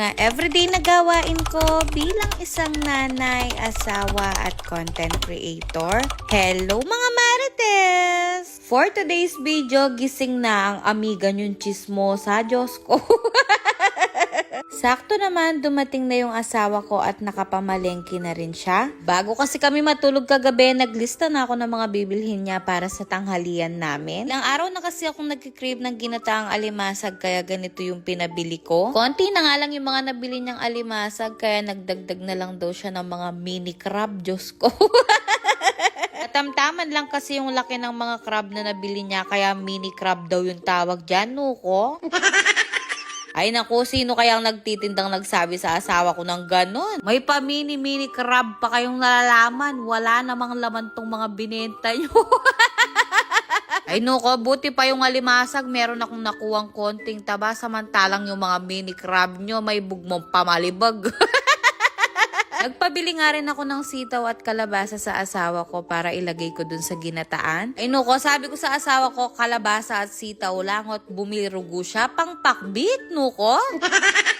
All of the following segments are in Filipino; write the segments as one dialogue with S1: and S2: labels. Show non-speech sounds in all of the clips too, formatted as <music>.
S1: mga everyday na gawain ko bilang isang nanay, asawa at content creator. Hello mga Marites! For today's video, gising na ang amiga niyong chismosa, Diyos ko. <laughs> Sakto naman, dumating na yung asawa ko at nakapamalengke na rin siya. Bago kasi kami matulog kagabi, naglista na ako ng mga bibilhin niya para sa tanghalian namin. Ilang araw na kasi akong nagkikrave ng ginataang alimasag kaya ganito yung pinabili ko. Konti na nga lang yung mga nabili niyang alimasag kaya nagdagdag na lang daw siya ng mga mini crab, Diyos ko. <laughs> Katamtaman lang kasi yung laki ng mga crab na nabili niya kaya mini crab daw yung tawag dyan, nuko. <laughs> Ay naku, sino kayang nagtitindang nagsabi sa asawa ko ng ganon? May pa mini-mini crab pa kayong nalalaman. Wala namang laman tong mga binenta nyo. <laughs> Ay nuko, buti pa yung alimasag. Meron akong nakuwang konting taba. Samantalang yung mga mini crab nyo, may bugmong pamalibag. <laughs> Nagpabili nga rin ako ng sitaw at kalabasa sa asawa ko para ilagay ko dun sa ginataan. Ay nuko, sabi ko sa asawa ko, kalabasa at sitaw lang at bumirugo siya pang pakbit, nuko.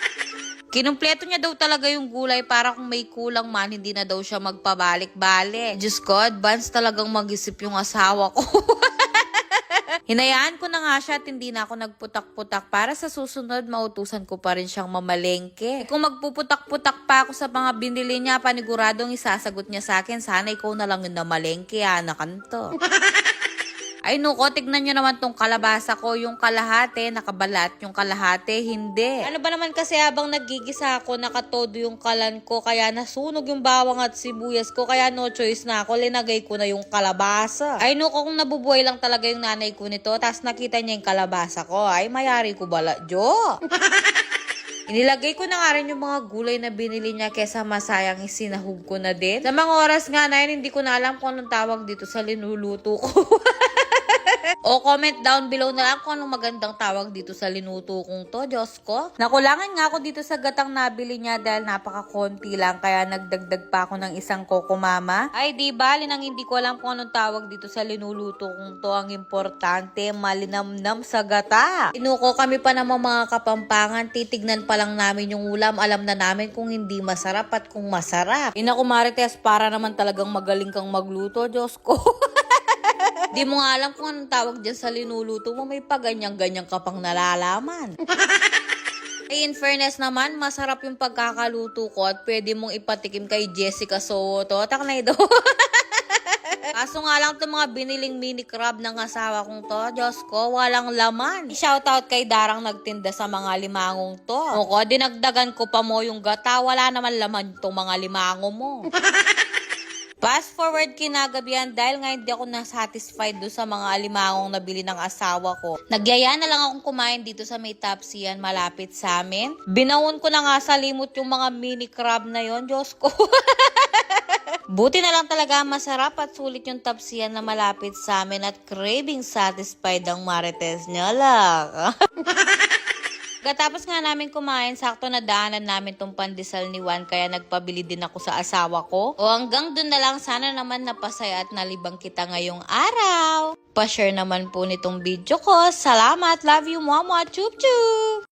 S1: <laughs> Kinumpleto niya daw talaga yung gulay para kung may kulang man, hindi na daw siya magpabalik-balik. Diyos ko, advance talagang mag-isip yung asawa ko. <laughs> Hinayaan ko na nga siya at hindi na ako nagputak-putak para sa susunod mautusan ko pa rin siyang mamalengke. Kung magpuputak-putak pa ako sa mga binili niya, paniguradong isasagot niya sa akin, sana ikaw na lang yung namalengke, anakan to. <laughs> Ay nuko, tignan nyo naman tong kalabasa ko. Yung kalahate, nakabalat. Yung kalahate, hindi. Ano ba naman kasi habang nagigisa ako, nakatodo yung kalan ko. Kaya nasunog yung bawang at sibuyas ko. Kaya no choice na ako. Linagay ko na yung kalabasa. Ay nuko, kung nabubuhay lang talaga yung nanay ko nito. Tapos nakita niya yung kalabasa ko. Ay mayari ko bala, Jo. <laughs> Inilagay ko na nga rin yung mga gulay na binili niya kesa masayang isinahog ko na din. Sa mga oras nga na yun, hindi ko na alam kung anong tawag dito sa linuluto ko. <laughs> o comment down below na lang kung anong magandang tawag dito sa linuto kong to, Diyos ko. Nakulangan nga ako dito sa gatang nabili niya dahil napaka-konti lang kaya nagdagdag pa ako ng isang koko mama. Ay di bali nang hindi ko alam kung anong tawag dito sa linuluto kong to. Ang importante, malinamnam sa gata. Inuko kami pa naman mga kapampangan, titignan pa lang namin yung ulam. Alam na namin kung hindi masarap at kung masarap. Ina ko Marites, para naman talagang magaling kang magluto, Diyos ko. <laughs> Di mo nga alam kung anong tawag dyan sa linuluto mo, may paganyang-ganyang ka pang nalalaman. Ay, <laughs> in fairness naman, masarap yung pagkakaluto ko at pwede mong ipatikim kay Jessica Soto. Taknay do. <laughs> Kaso nga lang itong mga biniling mini crab ng asawa kong to, Diyos ko, walang laman. Shoutout kay Darang nagtinda sa mga limangong to. Ako, dinagdagan ko pa mo yung gata, wala naman laman itong mga limango mo. <laughs> Fast forward kinagabihan dahil nga hindi ako nasatisfied do sa mga alimangong nabili ng asawa ko. Nagyaya na lang akong kumain dito sa may tapsiyan malapit sa amin. Binawon ko na nga sa limot yung mga mini crab na yon Diyos ko. <laughs> Buti na lang talaga masarap at sulit yung tapsiyan na malapit sa amin at craving satisfied ang marites niya lang. <laughs> Katapos nga namin kumain, sakto na daanan namin tong pandesal ni Juan kaya nagpabili din ako sa asawa ko. O hanggang dun na lang, sana naman napasaya at nalibang kita ngayong araw. Pa-share naman po nitong video ko. Salamat! Love you, mama! Chup chup!